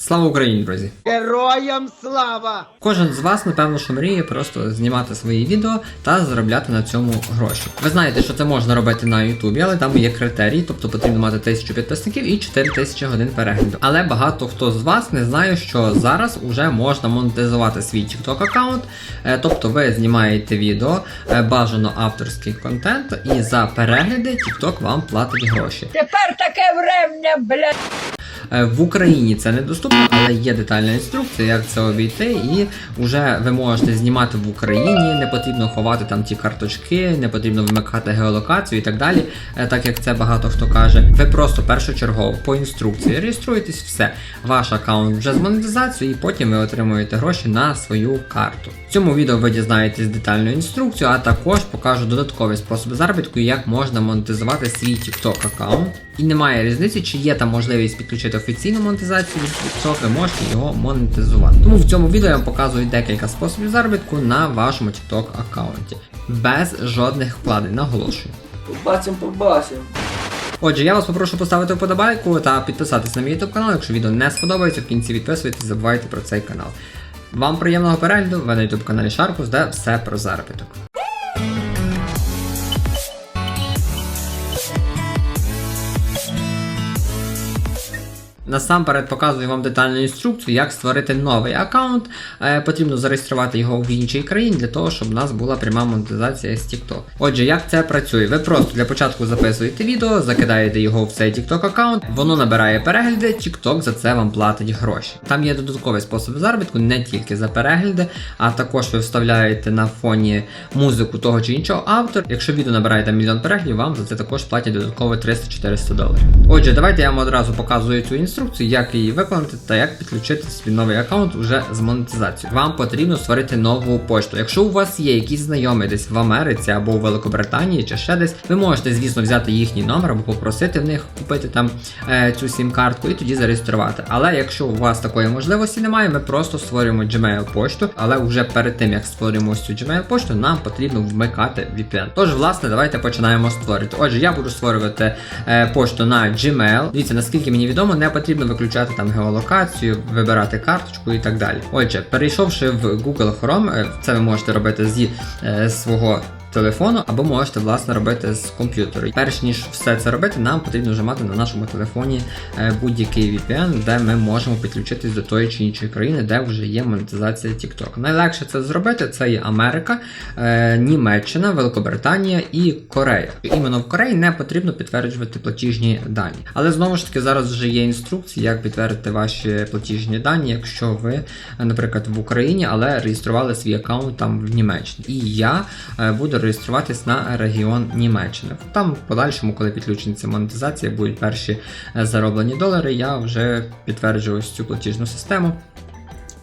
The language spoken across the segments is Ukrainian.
Слава Україні, друзі! Героям слава! Кожен з вас, напевно, що мріє просто знімати свої відео та заробляти на цьому гроші. Ви знаєте, що це можна робити на Ютубі, але там є критерії, тобто потрібно мати 1000 підписників і 4000 годин перегляду. Але багато хто з вас не знає, що зараз уже можна монетизувати свій TikTok аккаунт. Е, Тобто ви знімаєте відео, е, бажано авторський контент, і за перегляди TikTok вам платить гроші. Тепер таке врем'я, блядь. Е, В Україні це недоступно, але є детальна інструкція, як це обійти, і вже ви можете знімати в Україні, не потрібно ховати там ті карточки, не потрібно вимикати геолокацію і так далі, е, так як це багато хто каже. Ви просто першочергово по інструкції реєструєтесь, все. Ваш аккаунт вже з монетизацією, і потім ви отримуєте гроші на свою карту. В цьому відео ви дізнаєтесь детальну інструкцію, а також покажу додаткові способи заробітку, як можна монетизувати свій TikTok аккаунт. І немає різниці, чи є там можливість підключити офіційну монетизацію від ви можете його монетизувати. Тому в цьому відео я вам показую декілька способів заробітку на вашому TikTok аккаунті. Без жодних вкладень, наголошую. Побачим, побачим. Отже, я вас попрошу поставити вподобайку та підписатись на мій YouTube канал, якщо відео не сподобається, в кінці відписуйтесь, забувайте про цей канал. Вам приємного перегляду, ви на YouTube каналі Sharkus, де все про заробіток. Насамперед показую вам детальну інструкцію, як створити новий аккаунт. Е, потрібно зареєструвати його в іншій країні для того, щоб у нас була пряма монетизація з TikTok. Отже, як це працює? Ви просто для початку записуєте відео, закидаєте його в цей TikTok аккаунт, воно набирає перегляди, TikTok за це вам платить гроші. Там є додатковий спосіб заробітку, не тільки за перегляди, а також ви вставляєте на фоні музику того чи іншого автора. Якщо відео набирає там мільйон переглядів, вам за це також платять додатково 300-400 доларів. Отже, давайте я вам одразу показую цю інструкцію, як її виконати та як підключити свій новий аккаунт уже з монетизацією. Вам потрібно створити нову пошту. Якщо у вас є якісь знайомі десь в Америці або у Великобританії чи ще десь, ви можете, звісно, взяти їхній номер або попросити в них купити там е, цю сім-картку і тоді зареєструвати. Але якщо у вас такої можливості немає, ми просто створюємо Gmail пошту, але вже перед тим як створюємо цю Gmail пошту, нам потрібно вмикати VPN. Тож, власне, давайте починаємо створювати. Отже, я буду створювати е, пошту на Gmail. Дивіться, наскільки мені відомо, не потрібно виключати там геолокацію, вибирати карточку і так далі. Отже, перейшовши в Google Chrome, е, це ви можете робити зі е, свого телефону, або можете власне робити з комп'ютеру. Перш ніж все це робити, нам потрібно вже мати на нашому телефоні е, будь-який VPN, де ми можемо підключитись до тої чи іншої країни, де вже є монетизація TikTok. Найлегше це зробити це є Америка, е, Німеччина, Великобританія і Корея. Іменно в Кореї не потрібно підтверджувати платіжні дані. Але знову ж таки зараз вже є інструкції, як підтвердити ваші платіжні дані, якщо ви, наприклад, в Україні, але реєстрували свій аккаунт там в Німеччині. І я е, буду реєструватись на регіон Німеччини. Там в подальшому, коли підключиться монетизація, будуть перші е, зароблені долари. Я вже підтверджую ось цю платіжну систему.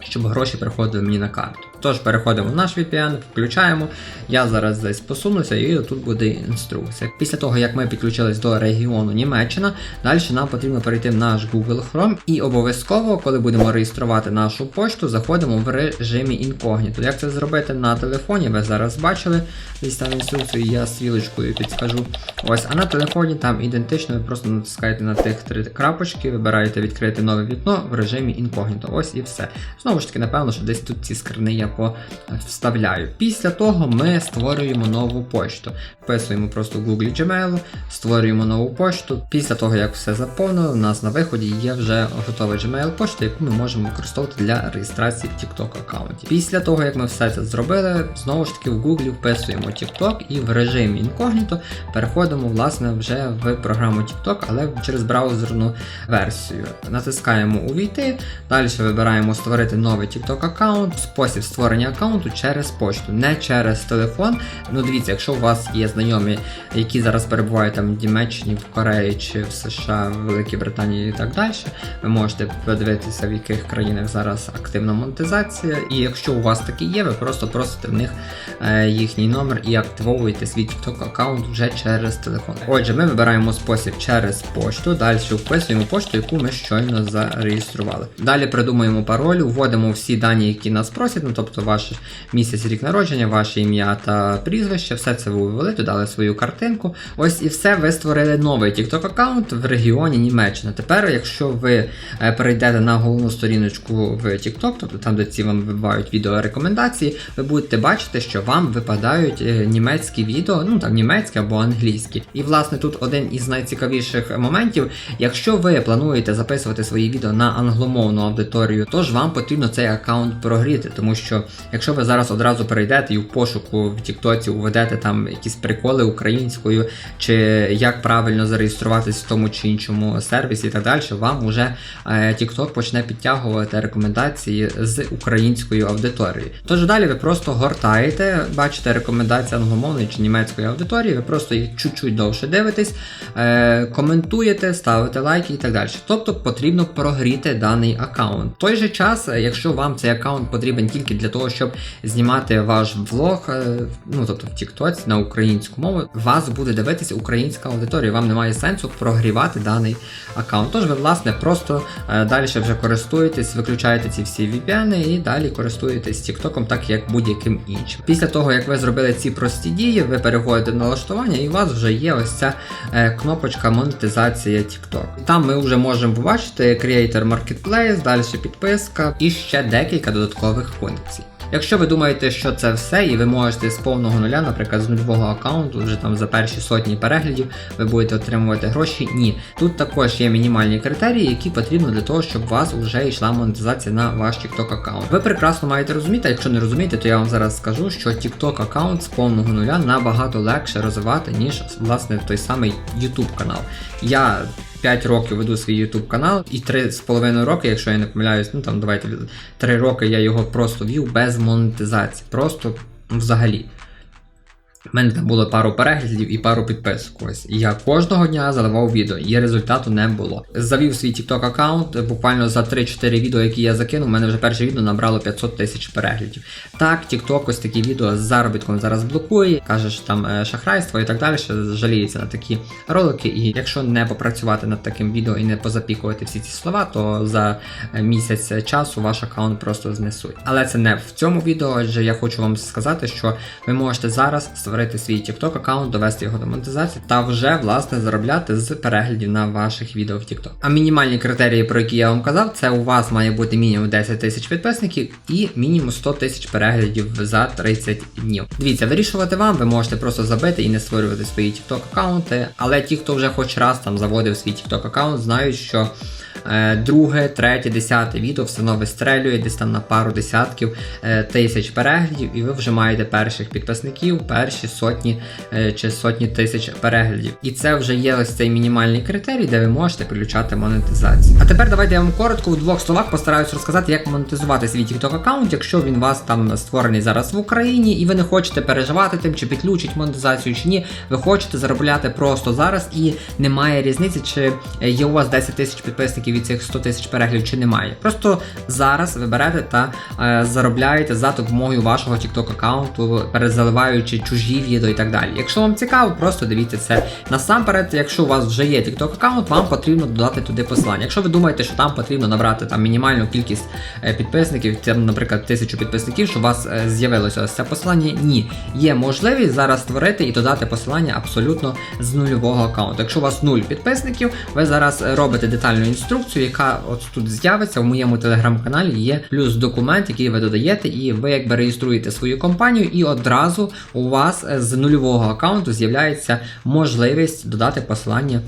Щоб гроші приходили мені на карту. Тож переходимо в наш VPN, включаємо. Я зараз десь посунуся, і тут буде інструкція. Після того, як ми підключились до регіону Німеччина, далі нам потрібно перейти в наш Google Chrome і обов'язково, коли будемо реєструвати нашу пошту, заходимо в режимі інкогніто. Як це зробити на телефоні? Ви зараз бачили десь там інструкцію, я стрілочкою підскажу. Ось, а на телефоні там ідентично, ви просто натискаєте на тих три крапочки, вибираєте відкрити нове вікно в режимі інкогніто. Ось і все. Знову ж таки, напевно, що десь тут ці скрини я вставляю. Після того ми створюємо нову почту. Вписуємо просто в Google Gmail, створюємо нову почту. Після того, як все заповнено, у нас на виході є вже готова Gmail почта, яку ми можемо використовувати для реєстрації в TikTok аккаунті. Після того, як ми все це зробили, знову ж таки в Google вписуємо TikTok і в режимі інкогніто переходимо власне вже в програму TikTok, але через браузерну версію. Натискаємо Увійти, далі вибираємо створити новий TikTok аккаунт, спосіб створення аккаунту через почту, не через телефон. Ну дивіться, якщо у вас є знайомі, які зараз перебувають там в Німеччині, в Кореї чи в США, в Великій Британії і так далі, ви можете подивитися, в яких країнах зараз активна монетизація. І якщо у вас такі є, ви просто просите в них е, їхній номер і активовуєте свій TikTok аккаунт вже через телефон. Отже, ми вибираємо спосіб через пошту, далі вписуємо пошту, яку ми щойно зареєстрували. Далі придумуємо пароль, вводимо всі дані, які нас просять, ну тобто ваш місяць, рік народження, ваше ім'я та прізвище, все це ви ввели, додали свою картинку. Ось і все, ви створили новий TikTok аккаунт в регіоні Німеччина. Тепер, якщо ви е, перейдете на головну сторіночку в TikTok, тобто там, де ці вам вибивають відео рекомендації, ви будете бачити, що вам випадають е, німецькі відео, ну там німецькі або англійські. І власне тут один із найцікавіших моментів. Якщо ви плануєте записувати свої відео на англомовну аудиторію, то ж вам потрібно цей аккаунт прогріти, тому що якщо ви зараз одразу перейдете і в пошуку в Тіктоці уведете там якісь приколи українською, чи як правильно зареєструватись в тому чи іншому сервісі і так далі, вам уже е, TikTok почне підтягувати рекомендації з українською аудиторією. Тож далі ви просто гортаєте, бачите рекомендації англомовної чи німецької аудиторії, ви просто їх чуть-чуть довше дивитесь, е, коментуєте, ставите лайки і так далі. Тобто потрібно прогріти даний аккаунт. В той же час, е, якщо вам цей аккаунт потрібен тільки для того, щоб знімати ваш влог, е, ну тобто в TikTok на українську мову, вас буде дивитися українська аудиторія. Вам немає сенсу прогрівати даний аккаунт. Тож ви, власне, просто е, далі вже користуєтесь, виключаєте ці всі VPN і далі користуєтесь TikTok так як будь-яким іншим. Після того, як ви зробили ці прості дії, ви переходите в налаштування, і у вас вже є ось ця е, кнопочка монетизація TikTok. Там ми вже можемо побачити Creator Marketplace, далі підписка і ще декілька додаткових функцій. Якщо ви думаєте, що це все, і ви можете з повного нуля, наприклад, з нульового аккаунту, вже там за перші сотні переглядів, ви будете отримувати гроші. Ні. Тут також є мінімальні критерії, які потрібно для того, щоб у вас вже йшла монетизація на ваш TikTok аккаунт. Ви прекрасно маєте розуміти, якщо не розумієте, то я вам зараз скажу, що TikTok аккаунт з повного нуля набагато легше розвивати, ніж власне той самий YouTube канал. Я 5 років веду свій YouTube канал, і 3,5 роки, якщо я не помиляюсь, ну там давайте 3 роки я його просто вів без монетизації. Просто взагалі. У мене там було пару переглядів і пару підписок. Ось. Я кожного дня заливав відео, і результату не було. Завів свій TikTok аккаунт, буквально за 3-4 відео, які я закинув, у мене вже перше відео набрало 500 тисяч переглядів. Так, TikTok ось такі відео з заробітком зараз блокує, каже, що там е, шахрайство і так далі, що жаліється на такі ролики. І якщо не попрацювати над таким відео і не позапікувати всі ці слова, то за е, місяць часу ваш аккаунт просто знесуть. Але це не в цьому відео, адже я хочу вам сказати, що ви можете зараз створити свій TikTok аккаунт, довести його до монетизації та вже власне заробляти з переглядів на ваших відео в TikTok. А мінімальні критерії, про які я вам казав, це у вас має бути мінімум 10 тисяч підписників і мінімум 100 тисяч переглядів за 30 днів. Дивіться, вирішувати вам, ви можете просто забити і не створювати свої TikTok аккаунти, але ті, хто вже хоч раз там заводив свій TikTok аккаунт, знають, що друге, третє, десяте відео все одно вистрелює десь там на пару десятків е, тисяч переглядів, і ви вже маєте перших підписників, перші сотні е, чи сотні тисяч переглядів. І це вже є ось цей мінімальний критерій, де ви можете підключати монетизацію. А тепер давайте я вам коротко у двох словах постараюсь розказати, як монетизувати свій TikTok аккаунт, якщо він у вас там створений зараз в Україні, і ви не хочете переживати тим, чи підключить монетизацію чи ні. Ви хочете заробляти просто зараз, і немає різниці, чи е, є у вас 10 тисяч підписників від цих 100 тисяч переглядів, чи немає. Просто зараз ви берете та е, заробляєте за допомогою вашого TikTok аккаунту, перезаливаючи чужі відео і так далі. Якщо вам цікаво, просто дивіться це. Насамперед, якщо у вас вже є TikTok аккаунт, вам потрібно додати туди посилання. Якщо ви думаєте, що там потрібно набрати там мінімальну кількість е, підписників, там, наприклад, тисячу підписників, щоб у вас е, з'явилося ось це посилання, ні. Є можливість зараз створити і додати посилання абсолютно з нульового аккаунту. Якщо у вас нуль підписників, ви зараз е, робите детальну інструкцію, яка от тут з'явиться в моєму телеграм-каналі. Є плюс документ, який ви додаєте, і ви якби реєструєте свою компанію, і одразу у вас з нульового аккаунту з'являється можливість додати посилання.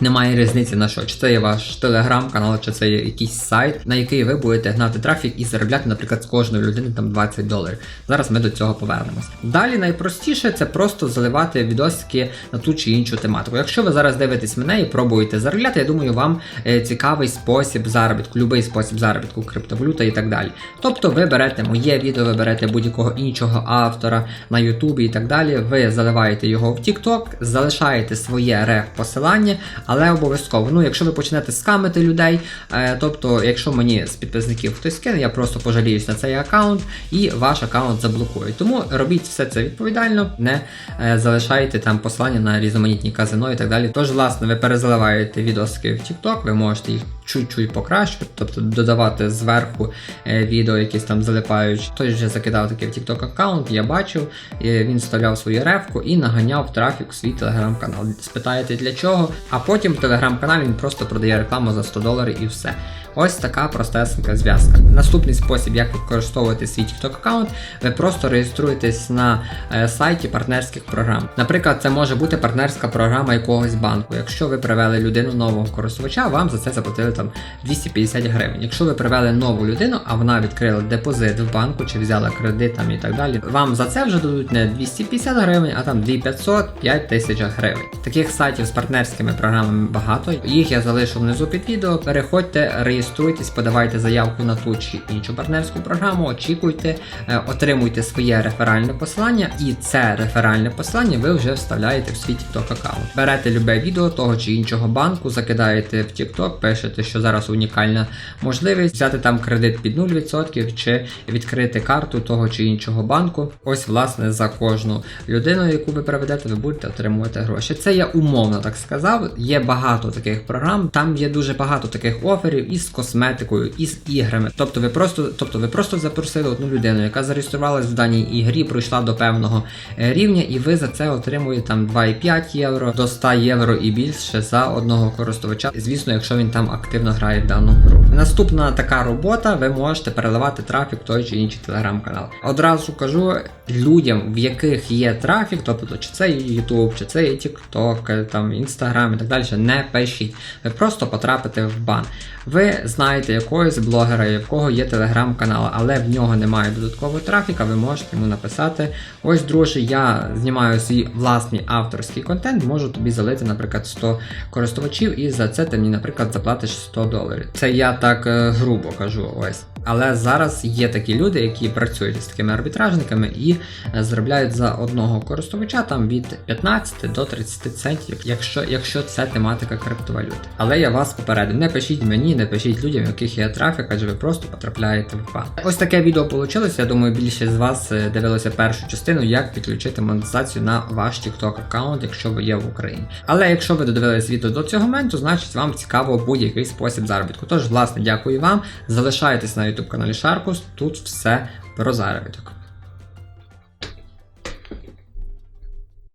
Немає різниці на що, чи це є ваш телеграм-канал, чи це є якийсь сайт, на який ви будете гнати трафік і заробляти, наприклад, з кожної людини там 20 доларів. Зараз ми до цього повернемось. Далі найпростіше це просто заливати відосики на ту чи іншу тематику. Якщо ви зараз дивитесь мене і пробуєте заробляти, я думаю, вам е, цікавий спосіб заробітку, будь-який спосіб заробітку, криптовалюта і так далі. Тобто ви берете моє відео, ви берете будь-якого іншого автора на Ютубі і так далі. Ви заливаєте його в TikTok, залишаєте своє реф посилання. Але обов'язково. Ну, якщо ви почнете скамити людей, е, тобто, якщо мені з підписників хтось скине, я просто пожаліюсь на цей аккаунт і ваш аккаунт заблокують. Тому робіть все це відповідально, не е, залишайте там послання на різноманітні казино і так далі. Тож, власне, ви перезаливаєте відоски в TikTok, ви можете їх чуть-чуть покращувати, тобто додавати зверху е, відео, якісь там залипаючі. Хтось вже закидав таке в TikTok аккаунт, я бачив, він вставляв свою ревку і наганяв трафік в свій телеграм-канал. Спитаєте для чого? А потім в телеграм-каналі він просто продає рекламу за 100 доларів і все. Ось така простесенька зв'язка. Наступний спосіб, як використовувати свій TikTok аккаунт, ви просто реєструєтесь на е, сайті партнерських програм. Наприклад, це може бути партнерська програма якогось банку. Якщо ви привели людину нового користувача, вам за це заплатили там 250 гривень. Якщо ви привели нову людину, а вона відкрила депозит в банку чи взяла кредит там і так далі, вам за це вже дадуть не 250 гривень, а там 2500 5000 гривень. Таких сайтів з партнерськими програмами багато. Їх я залишу внизу під відео. Переходьте, реєструйтесь, подавайте заявку на ту чи іншу партнерську програму, очікуйте, е, отримуйте своє реферальне посилання, і це реферальне посилання ви вже вставляєте в свій TikTok аккаунт. Берете любе відео того чи іншого банку, закидаєте в TikTok, пишете, що зараз унікальна можливість взяти там кредит під 0% чи відкрити карту того чи іншого банку. Ось, власне, за кожну людину, яку ви приведете, ви будете отримувати гроші. Це я умовно так сказав. Є багато таких програм, там є дуже багато таких оферів із косметикою, із іграми. Тобто ви просто, тобто ви просто запросили одну людину, яка зареєструвалась в даній ігрі, пройшла до певного е, рівня, і ви за це отримуєте там 2,5 євро до 100 євро і більше за одного користувача. Звісно, якщо він там активно грає в дану гру. Наступна така робота, ви можете переливати трафік в той чи інший телеграм-канал. Одразу кажу людям, в яких є трафік, тобто чи це YouTube, чи це є TikTok, е, там Instagram і так далі, не пишіть. Ви просто потрапите в бан. Ви знаєте якогось блогера, якого є телеграм-канал, але в нього немає додаткового трафіка, ви можете йому написати: ось, друже, я знімаю свій власний авторський контент, можу тобі залити, наприклад, 100 користувачів, і за це ти мені, наприклад, заплатиш 100 доларів. Це я так е, грубо кажу. Ось. Але зараз є такі люди, які працюють з такими арбітражниками і е, заробляють за одного користувача там від 15 до 30 центів, якщо, якщо це тематика криптовалюти. Але я вас попередив, не пишіть мені, не пишіть людям, у яких є трафік, адже ви просто потрапляєте в бан. Ось таке відео вийшло. Я думаю, більшість з вас е, дивилося першу частину, як підключити монетизацію на ваш TikTok аккаунт, якщо ви є в Україні. Але якщо ви додивились відео до цього моменту, значить вам цікаво будь-який спосіб заробітку. Тож, власне, дякую вам. Залишайтесь на YouTube каналі Sharkus, тут все про заробіток.